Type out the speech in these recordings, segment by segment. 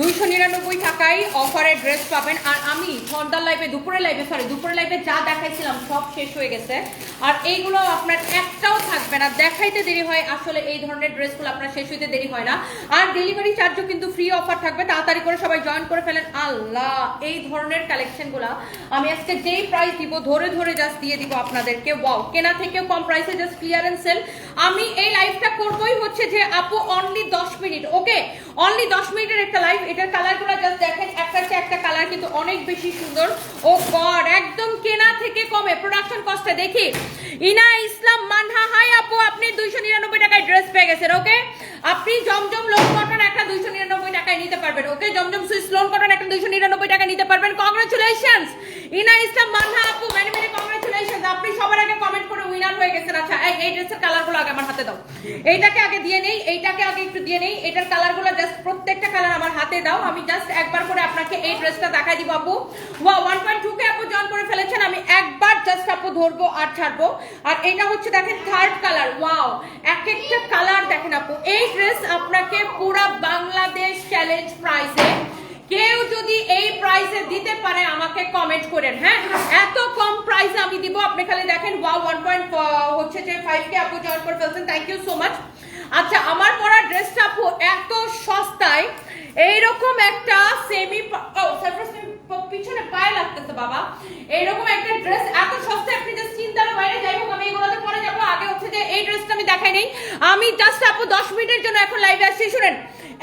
দুইশো নিরানব্বই টাকায় অফারের ড্রেস পাবেন। আর আমি সন্ধ্যার লাইভে দুপুরে লাইভে সরি দুপুরে লাইভে যা দেখাইছিলাম সব শেষ হয়ে গেছে। আর এইগুলো আপনার একটাও থাকবে না। দেখাইতে দেরি হয়, আসলে এই ধরনের ড্রেসগুলো আপনার শেষ হইতে দেরি হয় না। আর ডেলিভারি চার্জও কিন্তু ফ্রি অফার থাকবে। তাড়াতাড়ি করে সবাই জয়েন করে ফেলেন। আল্লাহ, এই ধরনের কালেকশনগুলো আমি আজকে যেই প্রাইস দিব, ধরে ধরে জাস্ট দিয়ে দিব আপনাদেরকে। ওয়াও কেনা থেকেও কম প্রাইসে জাস্ট ক্লিয়ারেন্স সেল আমি এই লাইভটা করবই হচ্ছে যে আপু অনলি দশ মিনিট ওকে অনলি দশ মিনিটের একটা লাইভ এটার কালারগুলো জাস্ট দেখেন, একটা চেয়ে একটা কালার কিন্তু অনেক বেশি সুন্দর। ও গড, একদম কেনা থেকে কমে। প্রোডাকশন কস্টে দেখি। ইনা ইসলাম মানহা হাই আপু, আপনি দুইশো নিরানব্বই টাকায় ড্রেস পেয়ে গেছেন, ওকে? আপনি জমজম লোন কটন একটা দুইশো নিরানব্বই টাকায় নিতে পারবেন, ওকে? জমজম সুইস লোন কটন একটা দুইশো নিরানব্বই টাকা নিতে পারবেন। কংগ্রেচুলেশনস ইনা ইসলাম মানহা আপু মেনি কংগ্রেচুলেশনস আপনি সবার আগে কমেন্ট করে উইনার হয়ে গেছেন। আচ্ছা এই ড্রেসের কালারগুলো আগে আমার হাতে দাও। এইটাকে আগে দিয়ে নেই, এইটাকে আগে একটু দিয়ে নেই। এটার কালারগুলো জাস্ট প্রত্যেকটা কালার আমার হাতে দাও, আমি জাস্ট একবার করে আপনাকে এই ড্রেসটা দেখাই দিব, আপু। ওয়া ওয়ান পয়েন্ট টু কে আপু জয়েন করে ফেলেছেন, আমি একবার জাস্ট আপু ধরবো আর ছাড়বো। আর এটা হচ্ছে দেখেন থার্ড কালার ওয়াও এক একটা কালার দেখেন আপু, এই ড্রেস আপনাকে পুরা বাংলাদেশ চ্যালেঞ্জ প্রাইসে কেউ যদি এই প্রাইসে দিতে পারে, আমাকে কমেন্ট করেন হ্যাঁ? এত কম প্রাইসে আমি দিব, আপনি খালি দেখেন ওয়াও ওয়ান পয়েন্ট হচ্ছে যে ফাইভ কে আপু জয়েন করে ফেলছেন থ্যাংক ইউ সো মাচ আচ্ছা আমার পরা ড্রেসটা আপু এত সস্তায় এইরকম একটা সেমি ও সারপ্রাইজ পিছনে পায়ে লাগতেছে বাবা। এইরকম একটা ড্রেস এত সস্তায় আপনি জাস্ট চিন্তার বাইরে, যাই হোক, আমি এগুলোতে পরে যাব। আগে হচ্ছে যে এই ড্রেসটা আমি দেখাই নেই। আমি জাস্ট আপু দশ মিনিটের জন্য এখন লাইভে আসছি, শুনেন।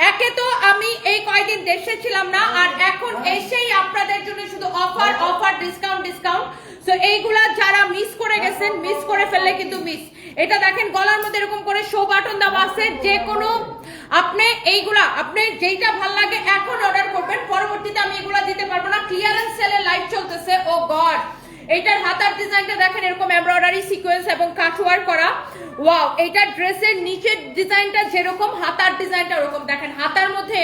একে তো আমি এই কয়দিন দেশে ছিলাম না, আর এখন এসেই আপনাদের জন্য শুধু offer offer discount discount so এইগুলা যারা মিস করে গেছেন মিস করে ফেললে কিন্তু মিস এটা দেখেন, গলার মধ্যে এরকম করে শো বাটন দেওয়া আছে, যে কোনো আপনি এইগুলা, আপনি যেইটা ভালো লাগে এখন অর্ডার করবেন, পরবর্তীতে আমি এগুলা দিতে পারব না। ক্লিয়ারেন্স সেলে লাইভ চলতেছে, ও গড! এইটার হাতার ডিজাইনটা দেখেন, এরকম এমব্রয়ডারি সিকোয়েন্স এবং কাঠওয়ার করা। ওয়াও এইটার ড্রেসের নিচের ডিজাইনটা যেরকম, হাতার ডিজাইনটা ওরকম। দেখেন, হাতার মধ্যে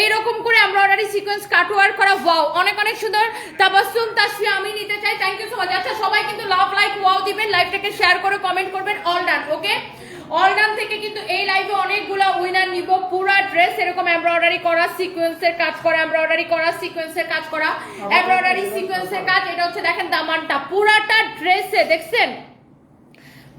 এইরকম করে এমব্রয়ডারি সিকোয়েন্স কাটওয়ার করা। ওয়াও অনেক অনেক সুন্দর। তাবাসসুম তাসফি আমি নিতে চাই। থ্যাংক ইউ সো মাচ আচ্ছা সবাই কিন্তু লাভ লাইক ওয়াও দিবেন। লাইভটাকে শেয়ার করে কমেন্ট করবেন। All done okay all done থেকে কিন্তু এই লাইভে অনেকগুলো উইনার নিব। পুরো ড্রেস এরকম এমব্রয়ডারি করা সিকোয়েন্সের কাজ করা এমব্রয়ডারি করা সিকোয়েন্সের কাজ করা। এমব্রয়ডারি সিকোয়েন্সের কাজ এটা হচ্ছে দেখেন দামানটা। পুরাটা ড্রেসে দেখছেন?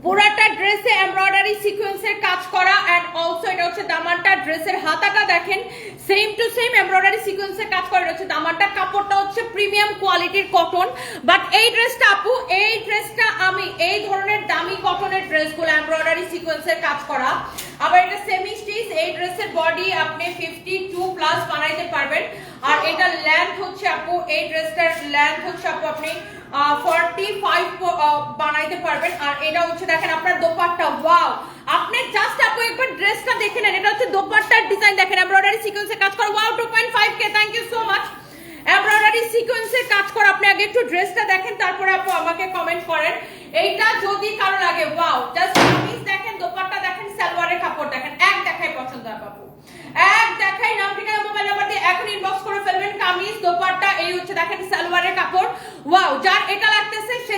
পুরাটা ড্রেসে এমব্রয়ডারি সিকোয়েন্সের কাজ করা অ্যান্ড অলসো এটা হচ্ছে দামানটা ড্রেসের হাতাটা দেখেন। সেম সেম এমব্রয়ডারি সিকোয়েন্সের কাজ করা হচ্ছে দামানটা কাপড়টা হচ্ছে প্রিমিয়াম কোয়ালিটির কটন বাট এই ড্রেসটা আপু, এই ড্রেসটা আমি, এই ধরনের দামি কটনের ড্রেসগুলো এমব্রয়ডারি সিকোয়েন্সের কাজ করা। আবার এটা সেমি স্টিচ এই ড্রেসের বডি আপনি ফিফটি টু প্লাস বানাইতে পারবেন। আর এটা লেন্থ হচ্ছে আপু, এই ড্রেসটার লেন্থ হচ্ছে আপু আপনি ফর্টি ফাইভ বানাইতে পারবেন। আর এটা হচ্ছে দেখেন আপনার দোপাট্টা। ওয়াও আপনি জাস্ট আপু একবার ড্রেসটা দেখে নেন। এটা হচ্ছে দোপাট্টার ডিজাইন দেখেন। এমব্রয়ডারি সিকোয়েন্সে কাজ করা। Wow two point five K thank you so much embroidery সিকোয়েন্সের কাজ করা। আপনি আগে একটু ড্রেসটা দেখেন, তারপরে আপু আমাকে কমেন্ট করেন। এইটা যদি কারও লাগে ওয়াও জাস্ট কামিজ দেখেন, দোপাট্টা দেখেন, সালোয়ারের কাপড় দেখেন। এক দেখাই পছন্দ হবে আপু এক দেখাই নাম ঠিকানা মোবাইল নাম্বার দিয়ে এখন ইনবক্স করে ফেলবেন। কামিজ, দোপাট্টা, এই হচ্ছে দেখেন সালোয়ারের কাপড়। ওয়াও যার এটা লাগতেছে, সে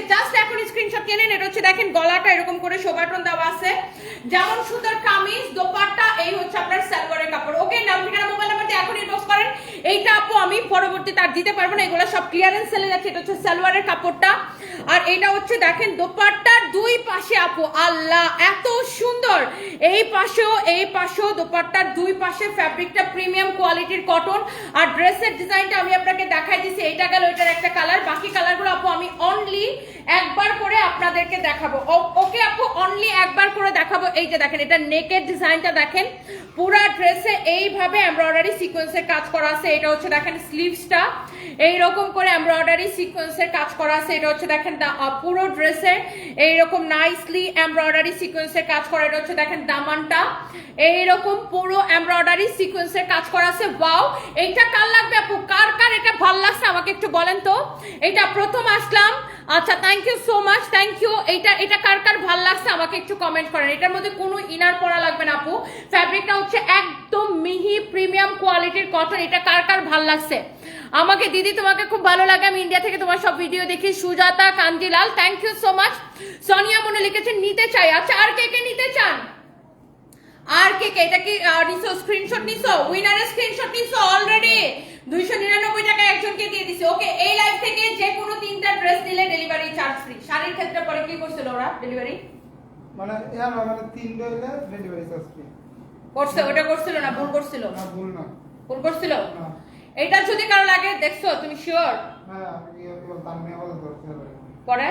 জাস্ট এখন স্ক্রিনশট নিয়ে নেন। এটা হচ্ছে দেখেন, গলাটা এরকম করে শোভাটন দেওয়া আছে। যেমন সুন্দর কামিজ, দোপাট্টা, এই হচ্ছে আপনার সালোয়ারের কাপড়। ওকে, নাম ঠিকানা, মোবাইল নাম্বার দিয়ে এখন ইনবক্স করেন। এইটা আপু, আমি পরবর্তী তার দিতে পারব না, এগুলো সব ক্লিয়ারেন্স সেলে যাচ্ছে। এটা হচ্ছে সালোয়ারের কাপড়টা। আর এটা হচ্ছে দেখেন, দোপাট্টার দুই পাশে আপু, আল্লাহ, এত সুন্দর। এই পাশেও এই পাশেও দোপাট্টার দুই পাশে ফ্যাব্রিকটা প্রিমিয়াম কোয়ালিটির কটন আর ড্রেসের ডিজাইনটা আমি আপনাকে দেখাই দিছি, এইটা গেল, এটার একটা কালার বাকি কালারগুলো আপু, আমি অনলি একবার করে আপনাদেরকে দেখাবো। ওকে আপু অনলি একবার করে দেখাবো। এই যে দেখেন, এটা নেকের ডিজাইনটা দেখেন। পুরা ড্রেসে এইভাবে এমব্রয়ডারি সিকোয়েন্সের কাজ করা আছে। এটা হচ্ছে দেখেন স্লিভসটা এইরকম করে এমব্রয়ডারি সিকোয়েন্সের কাজ করা আছে। এটা হচ্ছে দেখেন পুরো ড্রেসে এইরকম নাইসলি এমব্রয়ডারি সিকোয়েন্সের কাজ করা। এটা হচ্ছে দেখেন দামানটা। এইরকম পুরো এমব্রয়ডারি সিকোয়েন্সের কাজ করা আছে। ওয়াও! এইটা কার লাগবে আপু? কার কার এটা ভালো লাগছে আমাকে একটু বলেন তো? এটা প্রথম আসলাম। আচ্ছা thank you so much thank you এটা এটা কার কার ভালো লাগছে আমাকে একটু কমেন্ট করেন। এটার মধ্যে কোনো ইনার পরা লাগবে না, আপু। ফ্যাব্রিকটা হচ্ছে একদম মিহি প্রিমিয়াম কোয়ালিটির কটন এটা কার কার ভালো লাগছে? আমাকে, দিদি, তোমাকে খুব ভালো লাগে। আমি ইন্ডিয়া থেকে তোমার সব ভিডিও দেখি। Sujata Kantilal thank you so much Sonia মনে লিখেছে, নিতে চাই। আচ্ছা আর কে কে নিতে চান? আর কে কে? এটা কি নিছো? স্ক্রিনশট নিছো? উইনারের স্ক্রিনশট নিছো অলরেডি দুইশো নিরানব্বই টাকা একজনকে দিয়ে দিছে। ওকে এই লাইফ থেকে যে কোনো তিনটা ড্রেস নিলে ডেলিভারি চার্জ ফ্রি শাড়ির ক্ষেত্রে পরে কি করছিল ওরা ডেলিভারি মানে এর মানে তিনটা হলে ডেলিভারি চার্জ ফ্রি করছে ওটা করছিল না ভুল করছিল? না ভুল না। ভুল করছিল? না। এটা যদি কারও লাগে দেখছ তুমি শিওর হ্যাঁ আমি তার মেয়ে বলে পরে?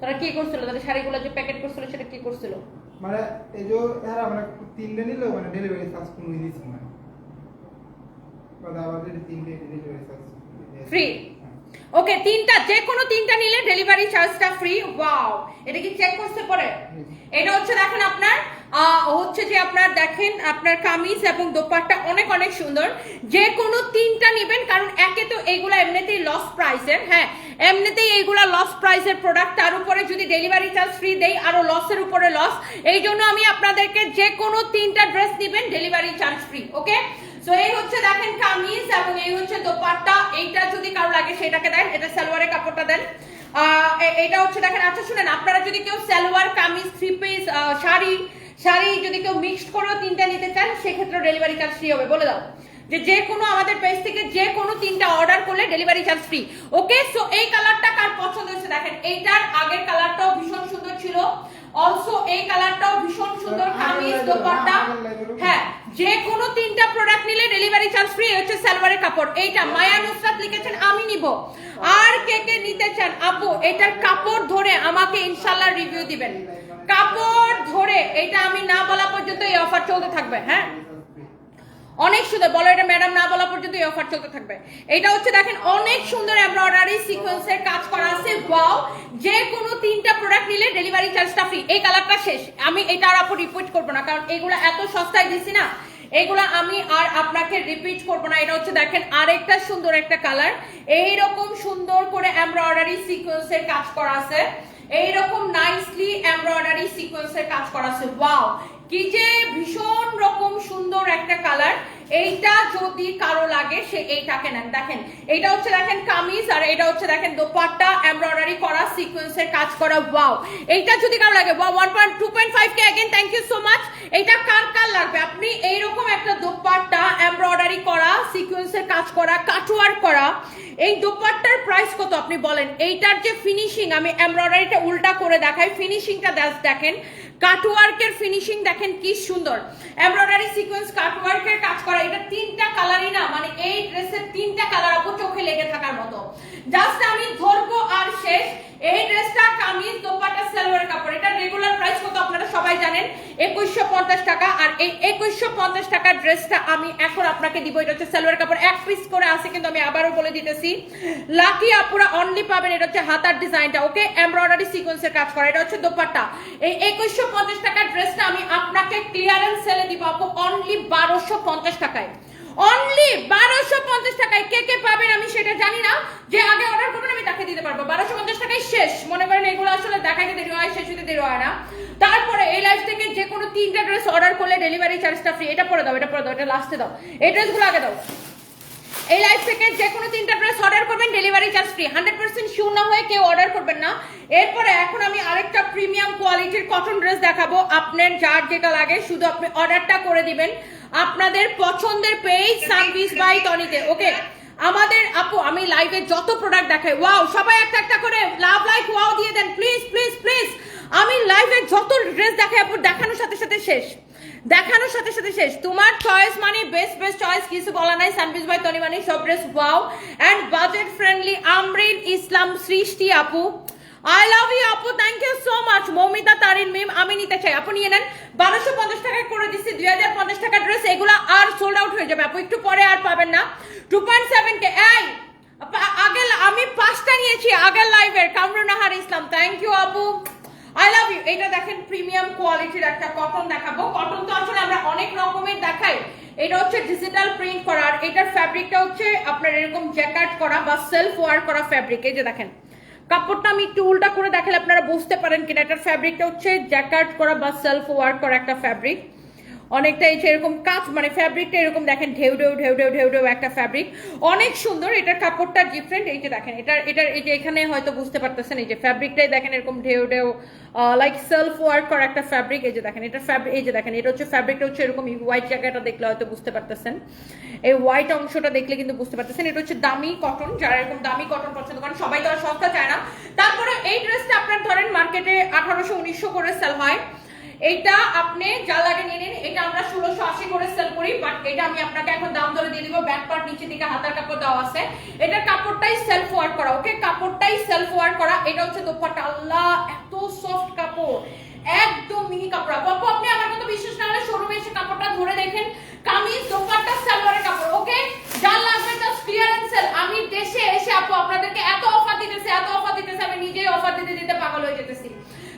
তারা কি করছিল? তাদের শাড়িগুলো যে প্যাকেট করছিল সেটা কি করছিল? মানে এই যে এরা মানে তিনটে নিল মানে ডেলিভারি চার্জ কোনো দিছে মানে কথা আমাদের তিনটে ডেলিভারি চার্জ ফ্রি ওকে তিনটা যে কোনো তিনটা নিলে ডেলিভারি চার্জটা ফ্রি ওয়াও এটা কি চেক করতে পরে? এটা হচ্ছে দেখেন আপনার হচ্ছে যে আপনার দেখেন, আপনার কামিজ এবং দোপাট্টা অনেক অনেক সুন্দর। যে কোনো তিনটা নেবেন, কারণ একে তো এইগুলো এমনিতেই লস প্রাইসের হ্যাঁ? এমনিতেই এইগুলা লস প্রাইসের প্রোডাক্ট তার উপরে যদি ডেলিভারি চার্জ ফ্রি দেই, আরও লসের উপরে লস এই জন্য আমি আপনাদেরকে যে কোনো তিনটা ড্রেস নেবেন ডেলিভারি চার্জ ফ্রি ওকে? তো এই হচ্ছে দেখেন কামিজ এবং এই হচ্ছে দোপাট্টা। এইটা যদি কারও লাগে, সেটাকে দেন, এটা সালোয়ারের কাপড়টা দেন। এটা হচ্ছে দেখেন আচ্ছা শুনেন, আপনারা যদি কেউ সালোয়ার, কামিজ থ্রি পিস শাড়ি শাড়ি যদি কেউ মিক্সড করেও তিনটা নিতে চান সেক্ষেত্রে ডেলিভারি চার্জ ফ্রি হবে। বলে দাও যে যে কোনো আমাদের পেজ থেকে যে কোনো তিনটা অর্ডার করলে delivery charge free okay so এই কালারটা কার পছন্দ হয়েছে দেখেন এইটার আগের কালারটাও ভীষণ সুন্দর ছিল। অলসো এই কালারটাও ভীষণ সুন্দর কামিজ দোপাট্টা। হ্যাঁ যে কোনো তিনটা প্রোডাক্ট নিলে ডেলিভারি চার্জ ফ্রি হচ্ছে সালোয়ারের কাপড়। এইটা মায়া নুসরাত লিখেছেন আমি নিব। আর কে কে নিতে চান আপু এটার কাপড় ধরে আমাকে ইনশাল্লাহ রিভিউ দিবেন। কাপড় ধরে এটা আমি না বলা পর্যন্ত এই অফার চলতে থাকবে হ্যাঁ? অনেক সুন্দর, বলো এটা ম্যাডাম না বলা পর্যন্ত এই অফার চলতে থাকবে। এটা হচ্ছে দেখেন, অনেক সুন্দর এমব্রয়ডারি সিকোয়েন্সের কাজ করা আছে ওয়াও যে কোনো তিনটা প্রোডাক্ট নিলে ডেলিভারি চার্জটা ফ্রি এই কালারটা শেষ। আমি এটা আর আপু রিপিট করব না, কারণ এগুলো এত সস্তায় দিছি না। এগুলা আমি আর আপনাকে রিপিট করব না। এটা হচ্ছে দেখেন, আরেকটা সুন্দর একটা কালার এই রকম সুন্দর করে এমব্রয়ডারি সিকোয়েন্সের কাজ করা আছে। এইরকম নাইসলি এমব্রয়ডারি সিকোয়েন্সের কাজ করা আছে। ওয়াও কি যে ভীষণ রকম সুন্দর একটা কালার এইটা যদি কারও লাগে, সে এইটাকে নেন দেখেন এটা হচ্ছে দেখেন কামিজ, আর এটা হচ্ছে দেখেন দোপাট্টা, এমব্রয়ডারি করা সিকোয়েন্সের কাজ করা ওয়াও এইটা যদি কারও লাগে one point two point five K again thank you so much এইটা কার কার লাগবে? আপনি এইরকম একটা দোপাট্টা, এমব্রয়ডারি করা সিকোয়েন্সের কাজ করা কাটওয়ার করা, এই দোপাট্টার প্রাইস কত আপনি বলেন? এইটার যে ফিনিশিং আমি এমব্রয়ডারিটা উল্টা করে দেখাই ফিনিশিংটা দেখেন কাটওয়ার্কের ফিনিশিং দেখেন কি সুন্দর। এমব্রয়ডারি সিকোয়েন্স কাটওয়ার্কের কাজ করা, এটা তিনটা কালারই না মানে এই ড্রেসের তিনটা কালার আপু চোখে লেগে থাকার মতো। জাস্ট আমি ধরবো আর শেষ এই ড্রেসটা, কামিজ, দোপাট্টা সালোয়ার কাপড়, এটা রেগুলার প্রাইস কত আপনারা সবাই জানেন? একুশশো পঞ্চাশ টাকা। আর এই একুশশো পঞ্চাশ টাকার ড্রেসটা আমি এখন আপনাকে দিব, এটা হচ্ছে সালোয়ার কাপড়। এক পিস করে আছে, কিন্তু আমি আবারও বলে দিতেছি। লাকি আপুরা অনলি পাবেন, এটা হচ্ছে হাতার ডিজাইনটা ওকে এমব্রয়ডারি সিকোয়েন্সের কাজ করা, এটা হচ্ছে দোপাট্টা। এই একুশশো পঞ্চাশ টাকার ড্রেসটা আমি আপনাকে ক্লিয়ারেন্স সেলে দিব, আপু অনলি বারোশো পঞ্চাশ টাকায়। অনলি বারোশো পঞ্চাশ টাকায় কে কে পাবেন আমি সেটা জানি না। যে আগে অর্ডার করবেন, আমি তাকে দিতে পারব। বারোশো পঞ্চাশ টাকায় শেষ। মনে করেন এগুলো আসলে দেখাইতে দেরি হয়, শেষ হতে দেরি হয় না। তারপরে এই লাইফ থেকে যে কোনো তিনটা ড্রেস অর্ডার করলে ডেলিভারি চার্জটা ফ্রি এটা পরে দাও, এটা পরে দাও, এটা লাস্টে দাও। এই ড্রেসগুলো আগে দাও। এই লাইফ থেকে যে কোনো তিনটা ড্রেস অর্ডার করবেন delivery charge free hundred percent sure না হয়ে কেউ অর্ডার করবেন না। এরপরে এখন আমি আরেকটা প্রিমিয়াম কোয়ালিটির কটন ড্রেস দেখাবো। আপনার যার যেটা লাগে, শুধু আপনি অর্ডারটা করে দিবেন। আপনাদের পছন্দের পেজ সানভিস বাই টনিতে ওকে আমাদের আপু আমি লাইভে যত প্রোডাক্ট দেখাই ওয়াও সবাই একটা একটা করে লাভ লাইক ওয়াও দিয়ে দেন প্লিজ প্লিজ প্লিজ আমি লাইভে যত ড্রেস দেখাই আপু দেখানোর সাথে সাথে শেষ। দেখানোর সাথে সাথে শেষ। তোমার চয়েস মানে বেস্ট বেস্ট চয়েস কিছু বলা নাই সানবিজ বাই তনি মানে সব dress wow and budget friendly Amrin Islam Srishti আপু। আই লাভ ইউ আপু thank you so much Moumita Tarin Mim আমি নিতে চাই। আপু নিয়ে নেন। বারোশো পঞ্চাশ টাকায় করে দিচ্ছি দুই হাজার পঞ্চাশ টাকা ড্রেস এগুলো আর সোল্ড আউট হয়ে যাবে। আপু, একটু পরে আর পাবেন না। টু পয়েন্ট সেভেন কে এই! আগে আমি পাঁচটা নিয়েছি আগের লাইভের কামরুনাহার ইসলাম থ্যাংক ইউ আপু আই লাভ ইউ এটা দেখেন প্রিমিয়াম কোয়ালিটির একটা কটন দেখাবো। কটন তো আসলে আমরা অনেক রকমের দেখাই। এটা হচ্ছে ডিজিটাল প্রিন্ট করা। আর এটার ফ্যাব্রিকটা হচ্ছে আপনার এরকম জ্যাকার্ড করা বা সেলফ ওয়ার করা ফ্যাব্রিক এই যে দেখেন। কাপড়টা আমি একটু উল্টা করে দেখালে আপনারা বুঝতে পারেন কিনা। এটার ফ্যাব্রিকটা হচ্ছে জ্যাকার্ড করা বা সেলফ ওয়ার্ক করা একটা ফ্যাব্রিক অনেকটা এই এরকম কাজ মানে ফ্যাব্রিকটা এরকম দেখেন, ঢেউ ঢেউ ঢেউ ঢেউ ঢেউ ঢেউ একটা ফ্যাব্রিক অনেক সুন্দর, এটার কাপড়টা ডিফারেন্ট এই যে দেখেন, এটার এটার, এই যে এখানে হয়তো বুঝতে পারতেছেন, এই যে ফ্যাব্রিকটাই দেখেন এরকম ঢেউ ঢেউ লাইক সেলফ ওয়ার্ক করা একটা ফ্যাব্রিক এই যে দেখেন, এটা ফ্যাব্রিক এই যে দেখেন, এটা হচ্ছে ফ্যাব্রিকটা হচ্ছে এরকম হোয়াইট জায়গাটা দেখলে হয়তো বুঝতে পারতেছেন। এই হোয়াইট অংশটা দেখলে কিন্তু বুঝতে পারতেছেন, এটা হচ্ছে দামি কটন যারা এরকম দামি কটন পছন্দ করেন, সবাই তো আর সস্তা চায় না। তারপরে এই ড্রেসটা আপনার ধরেন মার্কেটে আঠারোশো, উনিশশো করে সেল হয়। এইটা আপনি যা লাগে নিয়ে নিন। এটা আমরা ষোলোশো আশি করে সেল করি বাট এটা আমি আপনাকে এখন দাম ধরে দিয়ে দিব। ব্যাক পার্ট নিচে দিকে হাতার কাপড় দেওয়া আছে। এটার কাপড়টাই সেলফ ওয়ার্ক করা ওকে কাপড়টাই সেলফ ওয়ার্ক করা। এটা হচ্ছে দোপাট্টা। আল্লাহ এত সফট কাপড়। একদম মিহি কাপড়। আপু আপু, আপনি আমার মতো বিশ্বাস না হলে শোরুমে এসে কাপড়টা ধরে দেখেন। কামিজ দোপাট্টা সালোয়ারের কাপড় ওকে যা লাগবে জাস্ট ক্লিয়ারেন্স সেল আমি দেশে এসে আপু আপনাদেরকে এত অফার দিতেছি এত অফার দিতেছি আমি নিজেই অফার দিতে দিতে পাগল হয়ে যেতেছি।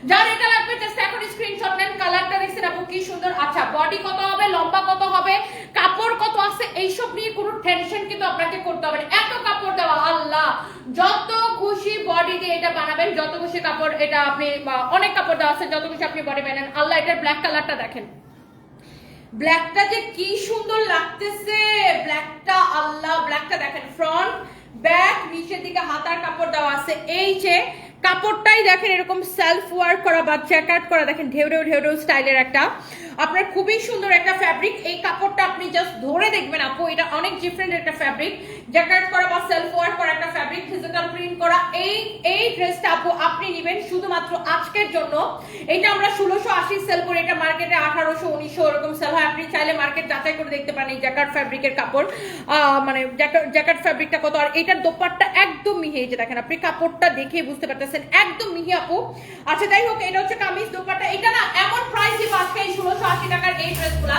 যার এটা লাগবে জাস্ট এখন স্ক্রিনশট নেন কালারটা দেখছেন আপু, কি সুন্দর। আচ্ছা বডি কত হবে, লম্বা কত হবে, কাপড় কত আছে, এইসব নিয়ে কোনো টেনশন কিন্তু আপনাকে করতে হবে না। এত কাপড় দেওয়া, আল্লাহ! যত খুশি বডি দিয়ে এটা বানাবেন, যত খুশি কাপড় এটা আপনি অনেক কাপড় দেওয়া আছে, যত খুশি আপনি বডি বানান। আল্লাহ, এটার ব্ল্যাক কালারটা দেখেন। ব্ল্যাকটা যে কি সুন্দর লাগতেছে! ব্ল্যাকটা আল্লাহ ব্ল্যাকটা দেখেন। ফ্রন্ট ব্যাক নিচের দিকে হাতার কাপড় দেওয়া আছে। এই যে কাপড়টাই দেখেন এরকম সেলফ ওয়ার্ক করা বা চেক আউট করা, দেখেন ঢেউ ঢেউ ঢেউ ঢেউ স্টাইলের একটা আপনার খুবই সুন্দর একটা ফ্যাব্রিক এই কাপড়টা আপনি জাস্ট ধরে দেখবেন আপু, এটা অনেক ডিফারেন্ট একটা ফ্যাব্রিক জ্যাকার্ট করা বা সেলফ ওয়ার্ক করা একটা ফ্যাব্রিক ডিজিটাল প্রিন্ট করা, এই এই ড্রেসটা আপু আপনি নেবেন শুধুমাত্র আজকের জন্য। এটা আমরা ষোলোশো আশি সেল করি, এটা মার্কেটে আঠারোশো, উনিশশো, এরকম সেল হয়। আপনি চাইলে মার্কেট যাচাই করে দেখতে পারেন এই জ্যাকার্ট ফ্যাব্রিকের কাপড়। মানে জ্যাকার্ট ফ্যাব্রিকটা কত। আর এটার দোপাট্টা একদম মিহি, এই যে দেখেন আপনি কাপড়টা দেখে বুঝতে পারতেছেন। একদম মিহি আপু। আচ্ছা যাই হোক, এটা হচ্ছে কামিজ দোপাট্টা। এটা না, এমন প্রাইস দিব আজকে এই ষোলোশো আশি টাকার এই ড্রেসগুলা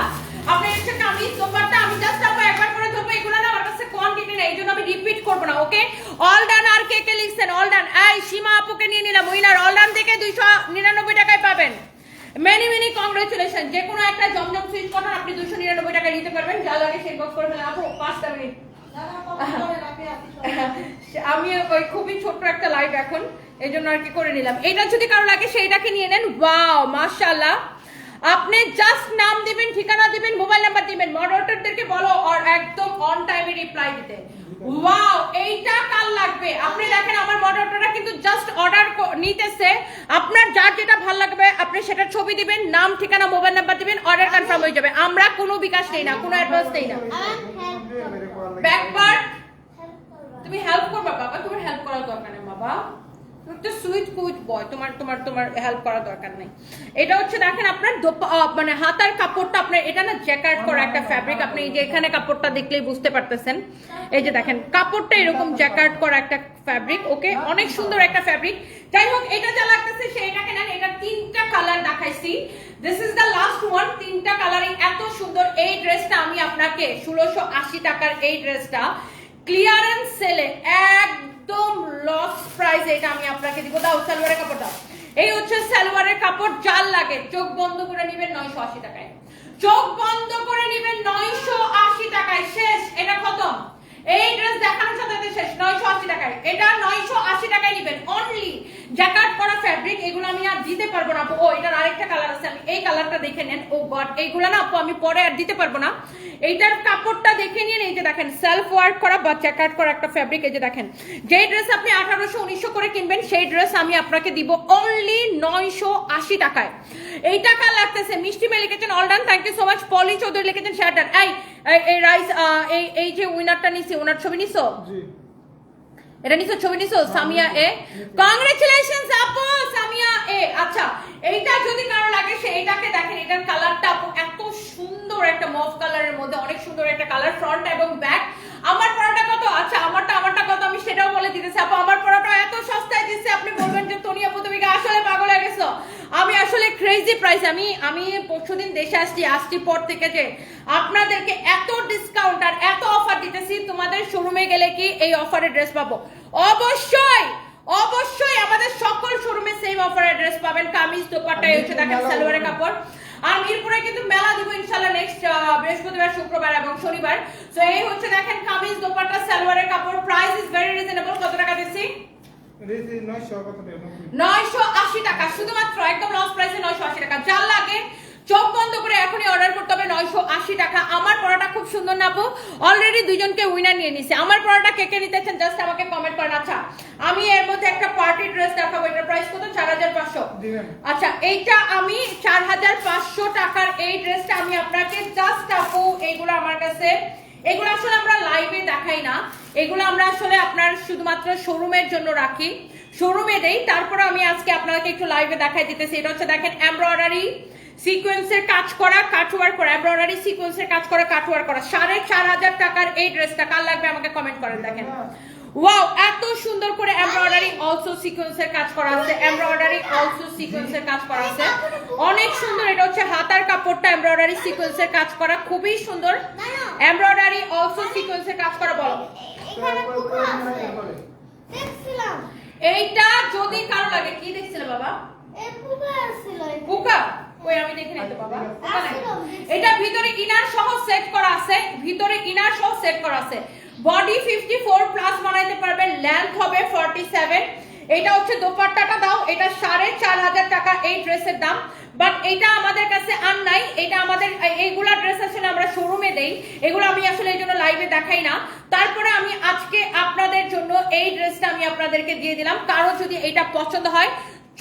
আপনি হচ্ছে কামিজ দোপাট্টা আমি জাস্ট আপু একবার করে ধরবো এগুলো না আমার কাছে কোয়ান্টিটি নেই এই জন্য আমি রিপিট করব না ওকে অল ডান আর কে কে লিখছেন? অল ডান এই সীমা আপুকে নিয়ে নিলাম। উইনার অল ডান থেকে দুইশো নিরানব্বই টাকায় পাবেন। মেনি মেনি কংগ্রেচুলেশন যে কোনো একটা জমজম সুইচ কটন আপনি দুশো নিরানব্বই টাকায় নিতে পারবেন। যা লাগে সেই বক্স করে ফেলেন আপু, পাঁচটা মিনিট আমি ওই খুবই ছোট্ট একটা লাইভ এখন। এই জন্য আর কি করে নিলাম। এটা যদি কারও লাগে, সেইটাকে নিয়ে নেন। ওয়াও মাশাআল্লাহ। আপনি জাস্ট নাম দিবেন, ঠিকানা দিবেন মোবাইল নাম্বার দিবেন। মডারেটরদেরকে বলো আর একদম অন টাইমে রিপ্লাই দিতে। ওয়াও এইটা কাল লাগবে। আপনি দেখেন, আমার মডারটা কিন্তু জাস্ট অর্ডার নিতেছে। আপনার যার যেটা ভালো লাগবে, আপনি সেটা ছবি দিবেন, নাম, ঠিকানা মোবাইল নাম্বার দিবেন অর্ডার কনফার্ম হয়ে যাবে। আমরা কোনো বিকাশ নেই না, কোনো অ্যাডভান্স নেই না। ব্যাকওয়ার্ড তুমি হেল্প করবা, বাবা, তোমার হেল্প করার দরকার নেই, বাবা। তো সুইট কুইট বয় তোমার তোমার তোমার হেল্প করার দরকার নেই। এটা হচ্ছে দেখেন আপনার মানে হাতার কাপড়টা আপনার, এটা না জ্যাকার্ড করা একটা ফ্যাব্রিক আপনি যে এখানে কাপড়টা দেখলেই বুঝতে পারতেছেন। এই যে দেখেন, কাপড়টা এরকম জ্যাকার্ড করা একটা ফ্যাব্রিক ওকে? অনেক সুন্দর একটা ফ্যাব্রিক যাই হোক, এটা যা লাগতেছে সেইটাকে নেন, এটা তিনটা কালার দেখাইছি। This is the last one তিনটা কালারিং এত সুন্দর। এই ড্রেসটা আমি আপনাকে ষোলোশো আশি টাকার এই ড্রেসটা ক্লিয়ারেন্স সেলে একদম লস প্রাইস এটা আমি আপনাকে দিব। দাও, সালোয়ারের কাপড় দাও। এই হচ্ছে সালোয়ারের কাপড় জাল লাগে। চোখ বন্ধ করে নেবেন নয়শো আশি টাকায়। চোখ বন্ধ করে নেবেন নয়শো আশি টাকায়। শেষ, এটা খতম। এই ড্রেস দেখানোর সাথে শেষ, নয়শো আশি টাকায়। এটা নয়শো আশি টাকায় নেবেন। অনলি জ্যাকার্ড করা ফ্যাব্রিক এগুলো আমি আর দিতে পারব না। ও, এটার আরেকটা কালার আছে, আমি এই কালারটা দেখে নেন। ও গড, এইগুলো না আপু, আমি পরে আর দিতে পারব না। এইটার কাপড়টা দেখে নিন, এই যে দেখেন সেলফ ওয়ার্ক করা বা জ্যাকার্ড করা একটা ফ্যাব্রিক এই যে দেখেন। যেই ড্রেস আপনি আঠারোশো উনিশশো করে কিনবেন, সেই ড্রেস আমি আপনাকে দিব অনলি নয়শো আশি টাকায়। এই টাকা লাগতেছে। মিষ্টি মে লিখেছেন all done thank you so much Poly Chowdhury লিখেছেন শার্টার এই এই- রাইস এই এই যে উইনারটা নিছি ওনার ছবি নিছো? জি। এটা নিছো ছবি নিছো? সামিয়া এ। কংগ্রেচুলেশনস আপু সামিয়া এ। আচ্ছা এইটা যদি কারও লাগে, সে এটাকে দেখেন, এটার কালারটা এত সুন্দর একটা মফ কালারের মধ্যে, অনেক সুন্দর একটা কালার ফ্রন্ট এবং ব্যাক আমার পড়াটা কত? আচ্ছা আমারটা আমারটা কত? আমি সেটাও বলে দিতেছি। আপু, আমার পড়াটা এত সস্তায় দিচ্ছে, আপনি বলবেন যে তনিয়া আপু, তুমি কি আসলে পাগল হয়ে গেছো? আমি আসলে ক্রেজি প্রাইস আমি আমি পরশুদিন দেশে আসছি আসছি পর থেকে যে আপনাদেরকে এত ডিসকাউন্ট আর এত অফার দিতেছি, তোমাদের শোরুমে গেলে কি এই অফারে ড্রেস পাবো? অবশ্যই! অবশ্যই আমাদের সকল শোরুমে সেম অফারের ড্রেস পাবেন। কামিজ দোপাট্টা হচ্ছে দেখেন সালোয়ারের কাপড়। আর মিরপুরে কিন্তু মেলা দিব ইনশাআল্লাহ নেক্সট বৃহস্পতিবার শুক্রবার এবং শনিবার। তো এই হচ্ছে দেখেন কামিজ দোপাট্টা সালোয়ারের কাপড়। প্রাইস ইজ ভেরি রিজনেবল কত টাকা দিচ্ছি? রেসি নয়শো আশি টাকা। শুধুমাত্র একদম লস প্রাইসে নয়শো আশি টাকা। যার লাগে চোখ বন্ধ করে এখনই অর্ডার করতে হবে নয়শো আশি টাকা। আমার পড়াটা খুব সুন্দর না আপু। অলরেডি দুজনকে উইনার নিয়ে নিছে। আমার পড়াটা কে কে নিতেছেন জাস্ট আমাকে কমেন্ট করেন। আচ্ছা আমি এর মধ্যে একটা পার্টি ড্রেস দেখাবো। এটার প্রাইস কত? চার হাজার পাঁচশো। আচ্ছা এইটা আমি চার হাজার পাঁচশো টাকার এই ড্রেসটা আমি আপনাকে জাস্ট আপু এইগুলো আমার কাছে। এগুলো আসলে আমরা লাইভে দেখাই না। এগুলো আমরা আসলে আপনার শুধুমাত্র শোরুমের জন্য রাখি। শোরুমে দেই। তারপরে আমি আজকে আপনাকে একটু লাইভে দেখাই দিতেছি। এটা হচ্ছে দেখেন এমব্রয়ডারি সিকোয়েন্সের কাজ করা কাটওয়ার করা এমব্রয়ডারি সিকোয়েন্সের কাজ করা কাটওয়ার করা। সাড়ে চার হাজার টাকার এই ড্রেসটা কার লাগবে আমাকে কমেন্ট করেন দেখেন। ওয়াও এত সুন্দর করে এমব্রয়ডারি অলসো সিকোয়েন্সের কাজ করা আছে। এমব্রয়ডারি অলসো সিকোয়েন্সের কাজ করা আছে। অনেক সুন্দর এটা হচ্ছে হাতার কাপড়টা এমব্রয়ডারি সিকোয়েন্সের কাজ করা খুবই সুন্দর। এমব্রয়ডারি অলসো সিকোয়েন্সের কাজ করা বলো। এইটা যদি কারও লাগে কি দেখছিলে বাবা? বুকা। ওই আমি দেখে নিতে বাবা এটা ভিতরে ইনার সহ সেট করা আছে। ভিতরে ইনার সহ সেট করা আছে। বডি 54 প্লাস বানাইতে পারবেন লেন্থ হবে 47 এটা হচ্ছে দোপাট্টাটা দাও এটা সাড়ে চার হাজার টাকা এই ড্রেসের দাম। বাট এটা আমাদের কাছে আর নাই এটা আমাদের এইগুলা ড্রেস আসলে আমরা শোরুমে দেই। এগুলো আমি আসলে এই জন্য লাইভে দেখাই না। তারপরে আমি আজকে আপনাদের জন্য এই ড্রেসটা আমি আপনাদেরকে দিয়ে দিলাম। কারও যদি এটা পছন্দ হয়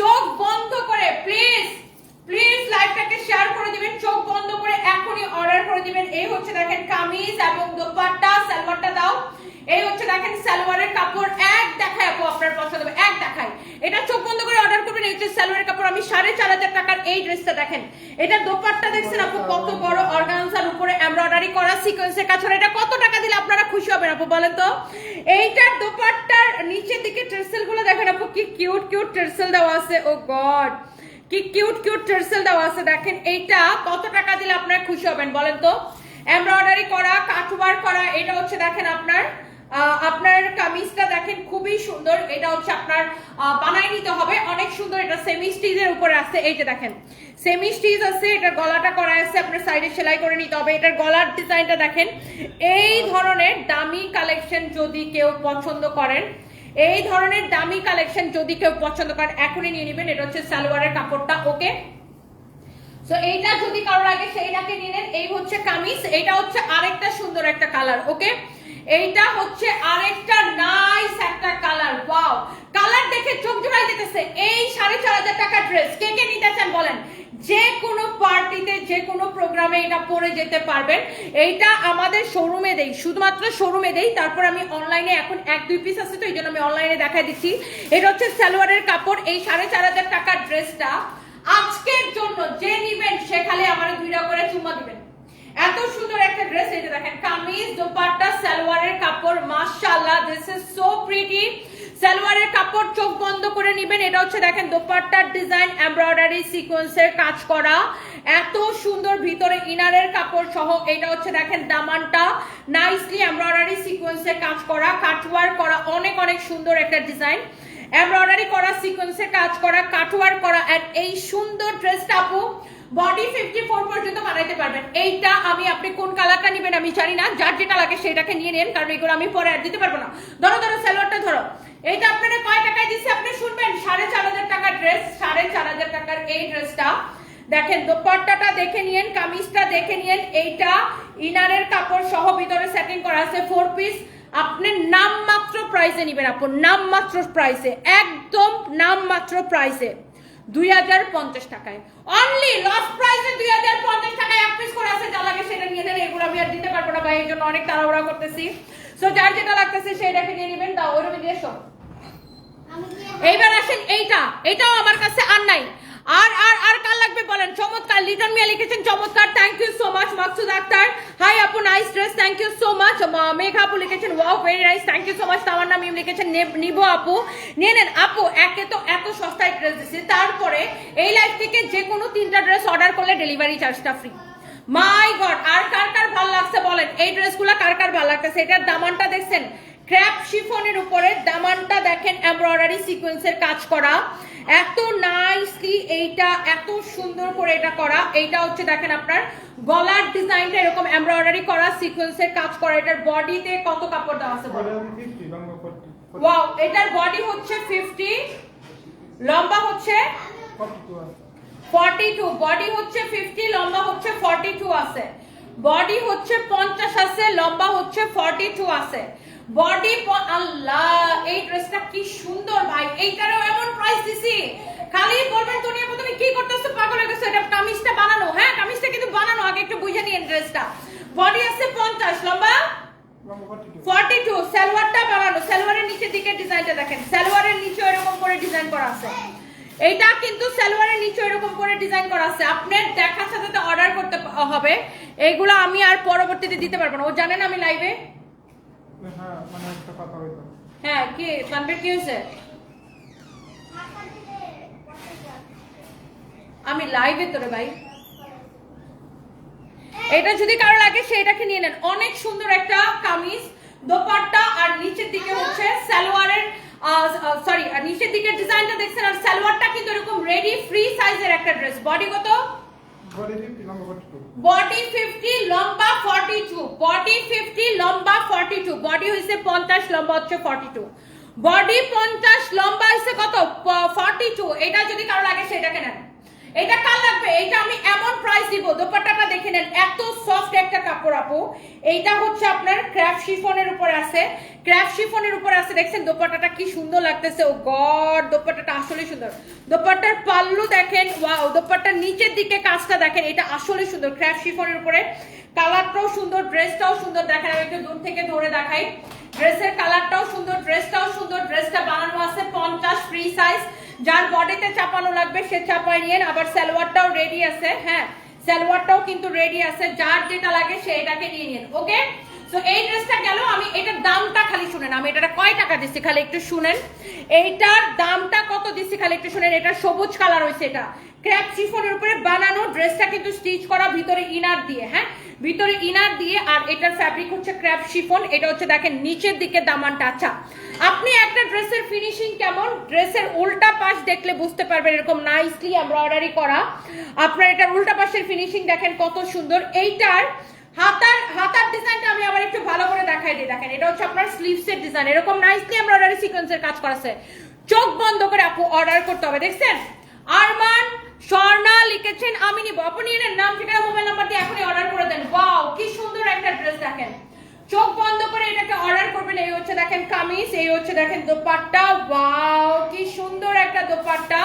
চোখ বন্ধ করে প্লিজ প্লিজ লাইভটাকে শেয়ার করে দিবেন, চোখ বন্ধ করে এখনই অর্ডার করে দিবেন। এই হচ্ছে দেখেন কামিজ এবং দোপাট্টা, সালোয়ারটা দাও। এই হচ্ছে দেখেন সালোয়ারের কাপড়। এক দেখায় আপু, আপনার পছন্দ হবে। এক দেখায় এটা চোখ বন্ধ করে অর্ডার করবেন, এই হচ্ছে সালোয়ারের কাপড়। আমি সাড়ে চার হাজার টাকার এই ড্রেসটা দেখেন। এটা দোপাট্টা দেখছেন আপু, কত বড় অর্গানজার উপরে এমব্রয়ডারি করা সিকোয়েন্সের কাজ এটা কত টাকা দিলে আপনারা খুশি হবেন আপু, বলেন তো? এইটার দোপাট্টার নিচের দিকে ট্রেসেলগুলো দেখেন আপু, কি কিউট কিউট ট্রেসেল দেওয়া আছে। ও গড কি কিউট কিউট টার্সেল দেওয়া আছে দেখেন। এইটা কত টাকা দিলে আপনারা খুশি হবেন বলেন তো? এমব্রয়ডারি করা, কাটওয়ার করা, এটা হচ্ছে দেখেন আপনার আপনার কামিজটা দেখেন খুবই সুন্দর। এটা হচ্ছে আপনার বানাই নিতে হবে। অনেক সুন্দর এটা সেমি স্টিজের উপরে আছে। এই যে দেখেন সেমি স্টিজ আছে, এটা গলাটা করা আছে, আপনার সাইডে সেলাই করে নিতে হবে। এটার গলার ডিজাইনটা দেখেন। এই ধরনের দামি কালেকশন যদি কেউ পছন্দ করেন এই ধরনের দামি কালেকশন যদি কেউ পছন্দ করেন, এখনই নিয়ে নেবেন। এটা হচ্ছে সালোয়ারের কাপড়টা, ওকে? সো এইটা যদি কারও লাগে, সেইটাকে নিয়ে নেন। এই হচ্ছে কামিজ এটা হচ্ছে আরেকটা সুন্দর একটা কালার ওকে? এইটা হচ্ছে আরেকটা নাইস একটা কালার ওয়াও কালার দেখে চোখ জোড়াই যেতেছে। এই সাড়ে চার হাজার টাকা ড্রেস কে কে নিতে চান বলেন? যে কোনো পার্টিতে যে কোনো প্রোগ্রামে এটা পরে যেতে পারবেন। এইটা আমাদের শোরুমে দেই, শুধুমাত্র শোরুমে দেই। তারপর আমি অনলাইনে এখন এক, দুই পিস আছে তো, এই জন্য আমি অনলাইনে দেখাই দিচ্ছি। এটা হচ্ছে সালোয়ারের কাপড়, এই সাড়ে চার হাজার টাকার ড্রেসটা। আজকের জন্য যে নিবেন, সে আমার দুইটা করে চুম্মা দিবেন। এত সুন্দর একটা ড্রেস এই দেখেন, কামিজ, দোপাট্টা, সালোয়ারের কাপড়, মাশাআল্লাহ দিস ইজ সো প্রিটি সালোয়ারের কাপড় চোখ বন্ধ করে নেবেন। এটা হচ্ছে দেখেন, দোপাট্টার ডিজাইন, এমব্রয়ডারি সিকোয়েন্সের কাজ করা। এত সুন্দর ভিতরে ইনারের কাপড় সহ, এটা হচ্ছে দেখেন দামানটা। নাইসলি এমব্রয়ডারি সিকোয়েন্সের কাজ করা, কাটওয়ার করা, অনেক অনেক সুন্দর একটা ডিজাইন। এমব্রয়ডারি করা, সিকোয়েন্সের কাজ করা, কাটওয়ার করা এন্ড এই সুন্দর ড্রেসটা আপু বডি ফিফটি ফোর পর্যন্ত বানাইতে পারবেন। এইটা আমি, আপনি কোন কালারটা নেবেন আমি জানি না, যার যেটা লাগে সেটাকে নিয়ে নেন, কারণ এগুলো আমি পরে আর দিতে পারব না। ধরো ধরো, সালোয়ারটা ধরো। এইটা আপনারা কয় টাকায় দিচ্ছে আপনি শুনবেন, সাড়ে চার হাজার টাকার ড্রেস সাড়ে চার হাজার টাকার এই ড্রেসটা দেখেন, দোপাট্টাটা দেখে নিয়েন, কামিজটা দেখে নিয়েন, এইটা ইনারের কাপড় সহ ভিতরে সেটিং করা আছে ফোর পিস আপনি নামমাত্র প্রাইসে নিবেন, আপু, নামমাত্র প্রাইসে একদম নামমাত্র প্রাইসে দুই হাজার পঞ্চাশ টাকায়। অনলি লস প্রাইসে দুই হাজার পঞ্চাশ টাকায় এক পিস করে আছে, যা লাগে সেটা নিয়ে নেন, এগুলো আমি আর দিতে পারব না, ভাই, এই জন্য অনেক তাড়াহুড়া করতেছি। সো যার যেটা লাগতেছে সেটাকে নিয়ে নেবেন, দাও ওরকম দিয়ে কি এইবার আসেন, এইটা, এটাও আমার কাছে আর নাই। আর আর আর কার লাগবে বলেন? চমৎকার, লিটন মিয়া লিখেছেন, চমৎকার। Thank you so much Maksud Akter. Hi আপু nice dress thank you so much Megha আপু লিখেছেন wow very nice thank you so much Tamanna Mim লিখেছেন নেব- আপু। নিয়ে নেন, আপু, একে তো এত সস্তায় ড্রেস দিচ্ছে তারপরে এই লাইফ থেকে যে কোনো তিনটা ড্রেস অর্ডার করলে ডেলিভারি চার্জটা ফ্রি মাই গড আর কার কার ভালো লাগছে বলেন? এই ড্রেসগুলো কার কার ভালো লাগতেছে? এটার দামানটা দেখছেন? ক্র্যাপ শিফনের উপরে দামানটা দেখেন এমব্রয়ডারি সিকোয়েন্সের কাজ করা। এত নাইসলি এইটা, এত সুন্দর করে এটা করা। এইটা হচ্ছে দেখেন আপনার গলার ডিজাইনটা এরকম এমব্রয়ডারি করা, সিকোয়েন্সের কাজ করা। এটার বডিতে কত কাপড় দেওয়া আছে ওয়াও এটার বডি হচ্ছে ফিফটি লম্বা হচ্ছে ফর্টি টু আছে ফর্টি টু বডি হচ্ছে ফিফটি লম্বা হচ্ছে ফর্টি টু আছে। বডি হচ্ছে পঞ্চাশ আছে, লম্বা হচ্ছে ফর্টি টু আছে। বডি আল্লাহ এই ড্রেসটা কি সুন্দর ভাই। এইটারও এমন প্রাইস দিছি। খালি বলবেন তুমি আপু তুমি কি করতেছো? পাগল হয়ে গেছো। এটা কামিজটা বানানো। হ্যাঁ কামিজটা কিন্তু বানানো। আগে একটু বুঝে নিন ড্রেসটা বডি আছে পঞ্চাশ, লম্বা? লম্বা 42 ফর্টি টু সালোয়ারটা বানানো। সালোয়ারের নিচের দিকে ডিজাইনটা দেখেন। সালোয়ারের নিচে এরকম করে ডিজাইন করা আছে। এইটা কিন্তু সালোয়ারের নিচে এরকম করে ডিজাইন করা আছে। আপনার দেখার সাথে অর্ডার করতে হবে। এইগুলো আমি আর পরবর্তীতে দিতে পারব না। ও জানেন আমি লাইভে হ্যাঁ মানে একটা কথা হইতো হ্যাঁ কি, তানভীর, কি হয়েছে? আমি লাইভে তোরে, ভাই। এটা যদি কারও লাগে সেটাকে নিয়ে নেন। অনেক সুন্দর একটা কামিজ, দোপাট্টা, আর নিচের দিকে হচ্ছে সালোয়ারের সরি আর নিচের দিকের ডিজাইনটা দেখছেন, আর সালোয়ারটা কিন্তু এরকম রেডি ফ্রি সাইজের একটা ড্রেস বডি কত? বডি 50 লম্বা 42 বডি ফিফটি, লম্বা ফর্টি টু বডি ফিফটি, লম্বা ফর্টি টু বডি হয়েছে পঞ্চাশ, লম্বা হচ্ছে ফর্টি টু বডি পঞ্চাশ, লম্বা হয়েছে কত? ফর্টি টু এটা যদি কারও লাগে সেটাকে নেন। এটা কার লাগবে? এটা আমি এমন প্রাইস দিব। দোপাট্টাটা দেখে নেন, এত সফট একটা কাপড় আপু। এইটা হচ্ছে আপনার ক্র্যাফট শিফনের উপর আছে। ক্র্যাফট শিফনের উপর আছে, দেখছেন? দোপাট্টাটা কি সুন্দর লাগতেছে। ও গড, দোপাট্টাটা আসলে সুন্দর। দোপাট্টার পাল্লু দেখেন, ওয়াও, দোপাট্টার নিচের দিকে কাজটা দেখেন, এটা আসলে সুন্দর। ক্র্যাফট শিফনের উপরে। কালারটাও সুন্দর ড্রেসটাও সুন্দর দেখেন আমি একটু দূর থেকে ধরে দেখাই। ড্রেসের কালারটাও সুন্দর ড্রেসটাও সুন্দর। ড্রেসটা বানানো আছে পঞ্চাশ ফ্রি সাইজ যার বডিতে চাপানো লাগবে, সে চাপায় নিয়েন আবার সালোয়ারটাও রেডি আছে হ্যাঁ? সালোয়ারটাও কিন্তু রেডি আছে, যার যেটা লাগে সে এটাকে নিয়ে নিন ওকে তো এই ড্রেসটা গেল, আমি এটার দামটা খালি শুনেন। আমি এটা কয় টাকা দিচ্ছি খালি একটু শুনেন। এইটার দামটা কত দিচ্ছি খালি একটু শুনেন। এটা সবুজ কালার হয়েছে এটা। ক্র্যাপ শিফনের উপরে বানানো ড্রেসটা কিন্তু স্টিচ করা, ভিতরে ইনার দিয়ে হ্যাঁ? ভিতরে ইনার দিয়ে, আর এটার ফ্যাব্রিক হচ্ছে ক্র্যাপ শিফন এটা হচ্ছে, দেখেন, নিচের দিকে দামানটা আচ্ছা। আপনি একটা ড্রেসের ফিনিশিং কেমন? ড্রেসের উল্টা পাশ দেখলে বুঝতে পারবেন এরকম নাইসলি এমব্রয়ডারি করা। আপনার এটার উল্টা পাশের ফিনিশিং দেখেন কত সুন্দর। এইটার হাতার হাতার ডিজাইনটা আমি আবার একটু ভালো করে দেখাই দিই, দেখেন। এটা হচ্ছে আপনার স্লিভসের ডিজাইন এরকম নাইসলি এমব্রয়ডারি সিকোয়েন্সের কাজ করা আছে চোখ বন্ধ করে আপু অর্ডার করতে হবে, দেখছেন? আরমান স্বর্ণা লিখেছেন, আমি নিব। আপনি এর নাম ঠিকানা মোবাইল নাম্বার দিয়ে এখনই অর্ডার করে দেন। ওয়াও কি সুন্দর একটা ড্রেস দেখেন। চোখ বন্ধ করে এটাকে অর্ডার করবেন। এই হচ্ছে দেখেন কামিজ এই হচ্ছে দেখেন দোপাট্টা। ওয়াও কি সুন্দর একটা দোপাট্টা।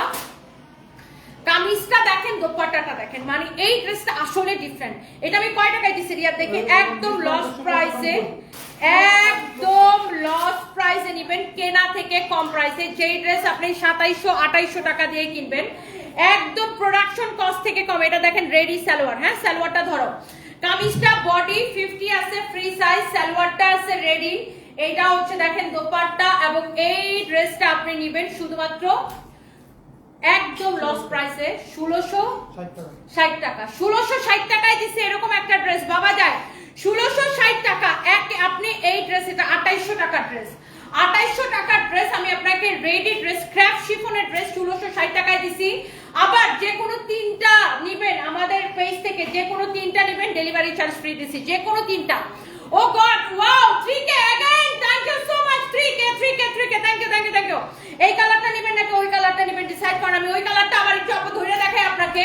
কামিজটা দেখেন দোপাট্টাটা দেখেন। মানে এই ড্রেসটা আসলে ডিফারেন্ট এটা আমি কয় টাকায় দিছি রিয়াদ দেখি? একদম লস প্রাইসে একদম লস প্রাইসে নিবেন। কেনা থেকে কম প্রাইসে যেই ড্রেস আপনি সাতাইশো আঠাইশো টাকা দিয়ে কিনবেন। একদম প্রোডাকশন কস্ট থেকে কম। এটা দেখেন রেডি সালোয়ার। হ্যাঁ সালোয়ারটা ধরো। কামিজটা বডি ফিফটি আছে ফ্রি সাইজ সালোয়ারটা আছে রেডি এইটা হচ্ছে দেখেন দোপাট্টা এবং এই ড্রেসটা আপনি নিবেন শুধুমাত্র একদম লস প্রাইসে ষোলোশো 60 টাকা। ষাট টাকা। ষোলোশো ষাট টাকায় দিচ্ছে এরকম একটা ড্রেস বাবা যায় ষোলোশো ষাট টাকা এক আপনি এই ড্রেস এটা আঠাইশশো টাকার ড্রেস আঠাইশশো টাকার ড্রেস আমি আপনাকে রেডি ড্রেস ক্র্যাপ শিফনের ড্রেস ষোলোশো ষাট টাকায় দিছি আবার যে কোনো তিনটা নিবেন আমাদের পেজ থেকে যে কোনো তিনটা নিবেন ডেলিভারি চার্জ ফ্রি দিছি যে কোনো তিনটা oh God wow 3k again thank you so much 3k 3k 3k thank you thank you thank you এই কালারটা নেবেন নাকি ওই কালারটা নেবেন ডিসাইড করেন আমি ওই কালারটা আবার একটু আপু ধরে দেখাই আপনাকে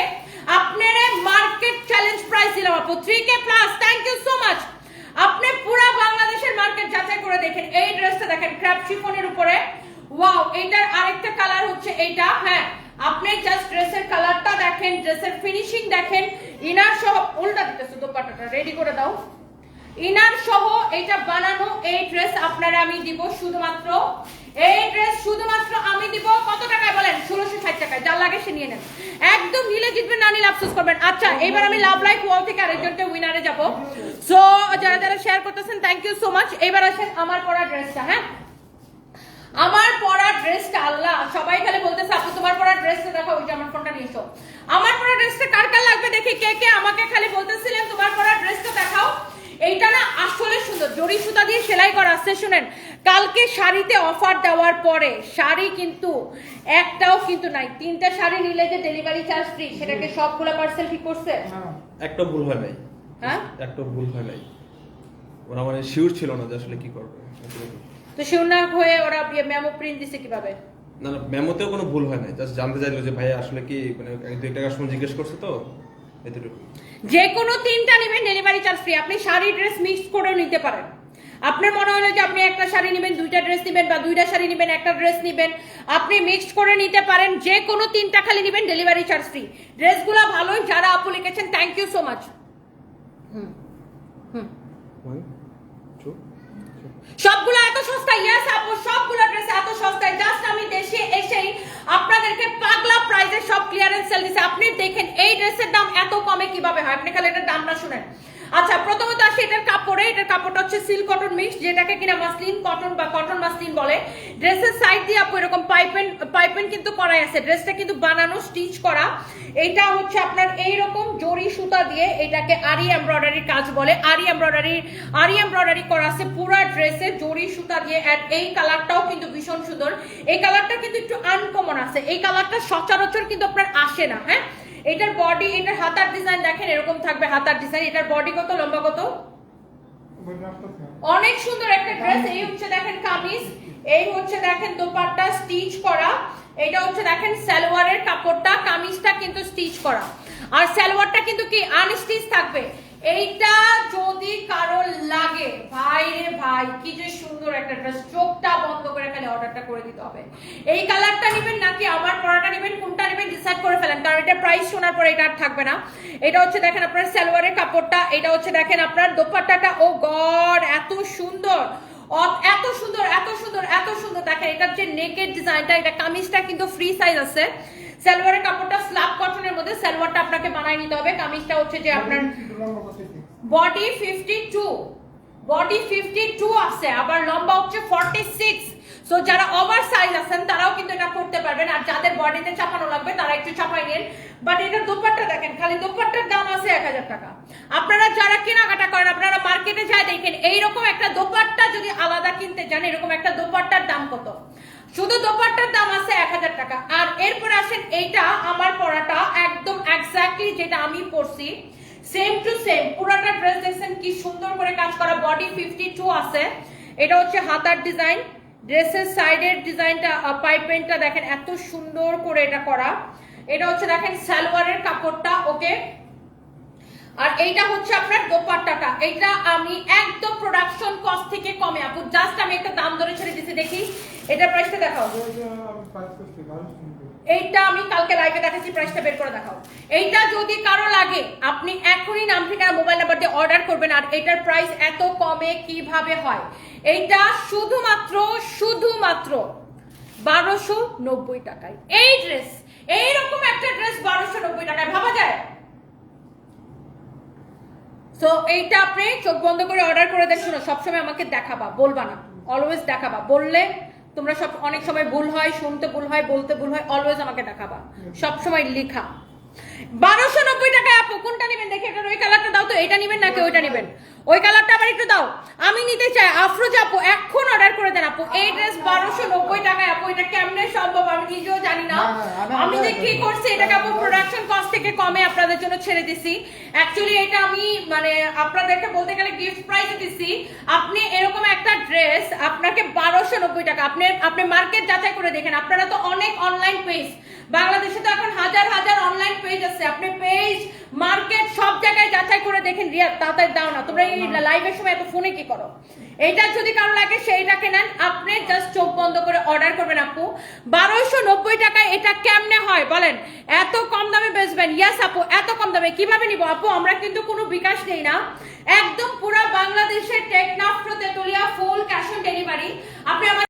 আপনারে মার্কেট চ্যালেঞ্জ প্রাইস দিলাম আপু 3k কালার হচ্ছে এইটা হ্যাঁ। আপনি জাস্ট ড্রেসের কালারটা দেখেন ড্রেসের ফিনিশিং দেখেন ইনার সহ উল্টা দিতেছে দোপাট্টাটা রেডি করে দাও। ইনার সহ এটা বানানো, এই ড্রেস আপনারা আমি দিব শুধুমাত্র, এই ড্রেস শুধুমাত্র আমি দিব, কত টাকায় বলেন? ষোলোশো ষাট টাকায় যা লাগে সে নিয়ে নেন একদম নিলে জিতবেন না নিলে আফসোস করবেন। আচ্ছা এবার আমি লাভ লাইফ ওয়াল থেকে আরেকজনকে উইনারে যাব। সো যারা যারা শেয়ার করতেছেন থ্যাংক ইউ সো মাচ এবার আসেন আমার পরা ড্রেসটা হ্যাঁ? আমার পরা ড্রেসটা আল্লাহ। সবাই খালি বলতেছে আপু তোমার পরা ড্রেসটা দেখো ওইটা আমার ফোনটা নিয়ে এসো। আমার পরা ড্রেসটা কার কার লাগবে দেখি কে কে আমাকে খালি বলতেছিলেন তোমার পরা ড্রেসটা দেখাও। এইটা না আসলে সুন্দর। জরি সুতা দিয়ে সেলাই করা আছে শুনেন। কালকে শাড়িতে অফার দেওয়ার পরে শাড়ি কিন্তু একটাও কিন্তু নাই। তিনটা শাড়ি নিলে যে ডেলিভারি চার্জ ফ্রি সেটাকে সবগুলো পার্সেল ঠিক করছে? না একটা ভুল হয় নাই। হ্যাঁ? একটা ভুল হয় নাই। ওরা মানে শিওর ছিল না যে আসলে কি করবে। তো শিউনাক হয়ে ওরা মেমো প্রিন্ট দিছে কীভাবে? না না মেমোতেও কোনো ভুল হয় না জাস্ট জানতে চাইলো যে ভাইয়া আসলে কি মানে দুই টাকার সময় জিজ্ঞেস করছে তো? এতটুকু। যে কোনো তিনটা নেবেন ডেলিভারি চার্জ ফ্রি আপনি শাড়ি ড্রেস মিক্স করেও নিতে পারেন। আপনার মনে হলো যে আপনি একটা শাড়ি নেবেন দুইটা ড্রেস নেবেন বা দুইটা শাড়ি নেবেন একটা ড্রেস নেবেন। আপনি মিক্সড করে নিতে পারেন যে কোনো তিনটা খালি নেবেন ডেলিভারি চার্জ ফ্রি ড্রেসগুলো ভালোই যারা আপু লিখেছেন thank you so much hmm hmm. সবগুলো এত সস্তা ইয়েস আপু, সবগুলো ড্রেস এত সস্তায়। জাস্ট আমি দেশে এসেই আপনাদেরকে পাগলা প্রাইসে সব ক্লিয়ারেন্স সেল দিছে। আপনি দেখেন, এই ড্রেসের দাম এত কমে কীভাবে হয়? আপনি খালি এটার দামটা শুনেন। আচ্ছা প্রথমত আসি এটার কাপড়ে, এটার কাপড়টা হচ্ছে সিল্ক কটন মিক্স যেটাকে কিনা মাসলিন কটন বা কটন মাসলিন বলে। ড্রেসের সাইড দিয়ে আপু এরকম পাইপেন পাইপেন কিন্তু করাই আছে। ড্রেসটা কিন্তু বানানো স্টিচ করা। এটা হচ্ছে আপনার এইরকম জরি সুতা দিয়ে এটাকে আরি এমব্রয়ডারির কাজ বলে। আরি এমব্রয়ডারি আরি এমব্রয়ডারি করা আছে পুরা ড্রেসে জরি সুতা দিয়ে। And এই কালারটাও কিন্তু ভীষণ সুন্দর। এই কালারটা কিন্তু একটু আনকমন আছে। এই কালারটা সচরাচর কিন্তু আপনার আসে না হ্যাঁ? এটার বডি এটার হাতার ডিজাইন দেখেন, এরকম থাকবে হাতার ডিজাইন এটার বডি কত, লম্বা কত? অনেক সুন্দর একটা ড্রেস এই হচ্ছে দেখেন কামিজ, এই হচ্ছে দেখেন দোপাট্টা স্টিচ করা। এটা হচ্ছে দেখেন সালোয়ারের কাপড়টা, কামিজটা কিন্তু স্টিচ করা। আর সালোয়ারটা কিন্তু কি? আনস্টিচ থাকবে। এইটা যদি কারও লাগে, ভাই রে ভাই, কি যে সুন্দর একটা ড্রেস চোখটা বন্ধ করে খালি অর্ডারটা করে দিতে হবে। এই কালারটা নেবেন নাকি আবার পরাটা নেবেন কোনটা নেবেন ডিসাইড করে ফেলেন কারণ এটা প্রাইস শোনার পরে এটা আর থাকবে না। এটা হচ্ছে দেখেন আপনার সালোয়ারের কাপড়টা, এটা হচ্ছে দেখেন আপনার দোপাট্টাটা। ও গড, এত সুন্দর। এত সুন্দর এত সুন্দর এত সুন্দর। দেখেন এটার যে নেকের ডিজাইনটা, এটা কামিজটা কিন্তু ফ্রি সাইজ আছে। সালোয়ারের কাপড়টা স্ল্যাব কটনের মধ্যে সালোয়ারটা আপনাকে বানাই নিতে হবে। কামিজটা হচ্ছে যে আপনার? Body fifty two body fifty two আছে, আবার লম্বা হচ্ছে ফর্টি সিক্স সো যারা ওভার সাইজ আছেন, তারাও কিন্তু এটা করতে পারবেন। আর যাদের বডিতে চাপানো লাগবে, তারা একটু চাপাই নেন। বাট এটার দোপাট্টা দেখেন, খালি দোপাট্টার দাম আছে এক হাজার টাকা। আপনারা যারা কেনাকাটা করেন, আপনারা মার্কেটে যায় দেখেন, এইরকম একটা দোপাট্টা যদি আলাদা কিনতে চান এরকম একটা দোপাট্টার দাম কত? শুধু দোপাট্টার দাম আছে এক হাজার টাকা। আর এরপরে আসেন, এইটা আমার পরাটা একদম এক্স্যাক্টলি যেটা আমি পরছি। সেম টু সেম পুরোটা ড্রেস দেখছেন কি সুন্দর করে কাজ করা বডি ফিফটি টু আছে। এটা হচ্ছে হাতার ডিজাইন ড্রেসের সাইডের ডিজাইনটা পাইপেনটা দেখেন এত সুন্দর করে এটা করা। এটা হচ্ছে দেখেন সালোয়ারের কাপড়টা, ওকে? আর এইটা হচ্ছে আপনার দোপাট্টাটা। এইটা আমি একদম প্রোডাকশন কস্ট থেকে কমে। আপু জাস্ট আমি একটা দাম ধরে ছেড়ে দিতে দেখি। এটা প্রাইসটা দেখাও। এইটা আমি কালকে লাইভে দেখাচ্ছি প্রাইসটা বের করে দেখাও। এইটা যদি কারও লাগে, আপনি এখনই নাম ঠিকানা মোবাইল নাম্বার দিয়ে অর্ডার করবেন, আর এটার প্রাইস এত কমে কীভাবে হয়? এইটা শুধুমাত্র শুধুমাত্র বারোশো নব্বই টাকায়। এই ড্রেস এইরকম একটা ড্রেস বারোশো নব্বই টাকায়, ভাবা যায়? তো এইটা আপনি চোখ বন্ধ করে অর্ডার করে দেন শুনো, সবসময় আমাকে দেখাবা, বলবা না। অলওয়েজ দেখাবা। বললে তোমরা সব অনেক সময় ভুল হয়, শুনতে ভুল হয়, বলতে ভুল হয় অলওয়েজ আমাকে দেখাবা। সব সময় লেখা। বারোশো নব্বই টাকায় আপু, কোনটা নেবেন? দেখি এটা ওই কালারটা দাও তো এটা নেবেন নাকি ওইটা নেবেন? ওই কালারটা আবার একটু দাও। আমি নিতে চাই। আফরোজ আপু এখন অর্ডার করে দেন আপু। এই ড্রেস বারোশো নব্বই টাকায় আপু এটা কেমনে সম্ভব আমি নিজেও জানি না। আমি যে কি করে করছি এটাকে আপু প্রোডাকশন কস্ট থেকে কমে আপনাদের জন্য ছেড়ে দিছি। অ্যাকচুয়ালি এটা আমি মানে আপনাদেরকে বলতে গেলে গিফট প্রাইসে দিছি। আপনি এরকম একটা ড্রেস আপনাকে বারোশো নব্বই টাকা আপনি আপনি মার্কেট যাচাই করে দেখেন। আপনারা তো অনেক অনলাইন পেজ বাংলাদেশে তো এখন হাজার হাজার অনলাইন পেজ আছে। আপনি পেজ মার্কেট সব জায়গায় যাচাই করে দেখেন। রিয়া তাড়াতাড়ি দাও না। তোমরা এই লাইভের সময় এত ফোনে কি করো? যদি কারও লাগে সেইটাকে নেন। আপনি জাস্ট চোখ বন্ধ করে অর্ডার করবেন আপু। বারোশো নব্বই টাকায় এটা কেমনে হয় বলেন? এত কম দামে বেচবেন। ইয়াস আপু, এত কম দামে। কীভাবে নিব? আপু, আমরা কিন্তু কোনো বিকাশ নেই না। একদম পুরো বাংলাদেশের Teknaf Tetulia full cash on delivery আপনি আমার